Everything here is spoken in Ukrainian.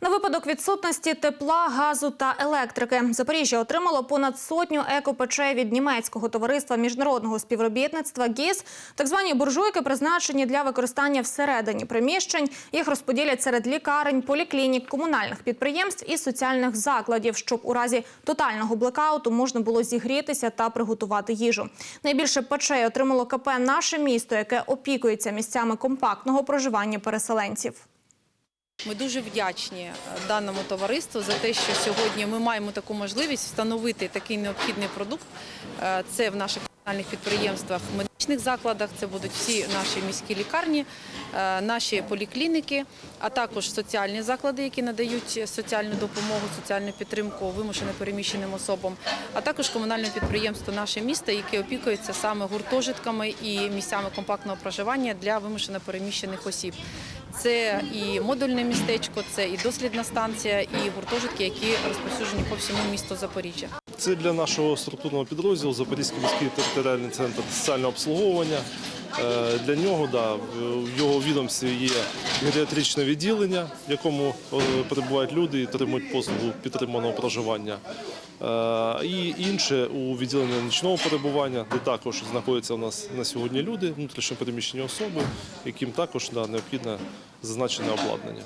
На випадок відсутності тепла, газу та електрики Запоріжжя отримало понад сотню екопечей від німецького товариства міжнародного співробітництва ГІС. Так звані буржуйки призначені для використання всередині приміщень. Їх розподілять серед лікарень, поліклінік, комунальних підприємств і соціальних закладів, щоб у разі тотального блекауту можна було зігрітися та приготувати їжу. Найбільше печей отримало КП наше місто, яке опікується місцями компактного проживання переселенців. Ми дуже вдячні е, даному товариству за те, що сьогодні ми маємо таку можливість встановити такий необхідний продукт. Е, Це в наших комунальних підприємствах, медичних закладах, це будуть всі наші міські лікарні, е, наші поліклініки, а також соціальні заклади, які надають соціальну допомогу, соціальну підтримку вимушено переміщеним особам, а також комунальне підприємство наше місто, яке опікується саме гуртожитками і місцями компактного проживання для вимушено переміщених осіб. Це і модульне містечко, це і дослідна станція, і гуртожитки, які розповсюджені по всьому місту Запоріжжя. Це для нашого структурного підрозділу Запорізький міський територіальний центр соціального обслуговування. Е, Для нього да, в його відомстві є геріатричне відділення, в якому е, перебувають люди і отримують послугу підтриманого проживання. Е, І інше у відділенні нічного перебування, де також знаходяться у нас на сьогодні люди, внутрішньо переміщені особи, яким також необхідне зазначене обладнання.